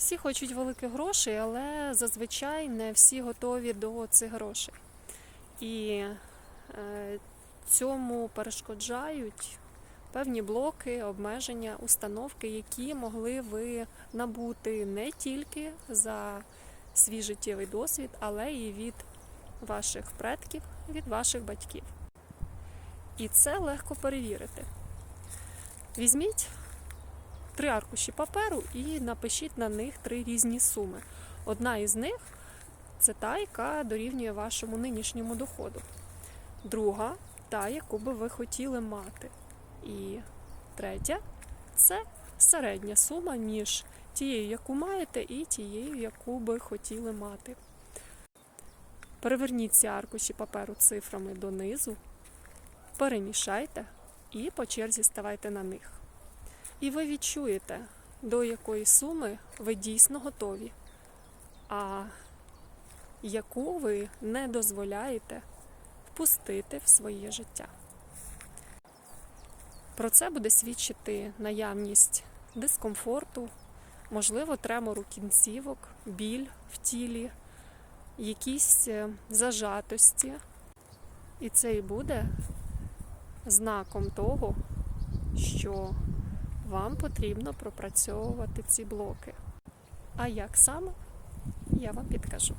Всі хочуть великих грошей, але зазвичай не всі готові до цих грошей. І е, цьому перешкоджають певні блоки, обмеження, установки, які могли ви набути не тільки за свій життєвий досвід, але і від ваших предків, від ваших батьків. І це легко перевірити. Візьміть три аркуші паперу і напишіть на них три різні суми. Одна із них це та, яка дорівнює вашому нинішньому доходу. Друга та, яку би ви хотіли мати. І третя це середня сума між тією, яку маєте, і тією, яку би хотіли мати. Переверніть ці аркуші паперу цифрами донизу, перемішайте і по черзі ставайте на них. І ви відчуєте, до якої суми ви дійсно готові, а яку ви не дозволяєте впустити в своє життя. Про це буде свідчити наявність дискомфорту, можливо, тремору кінцівок, біль в тілі, якісь е, зажатості. І це і буде знаком того, що вам потрібно пропрацьовувати ці блоки. А як саме, я вам підкажу.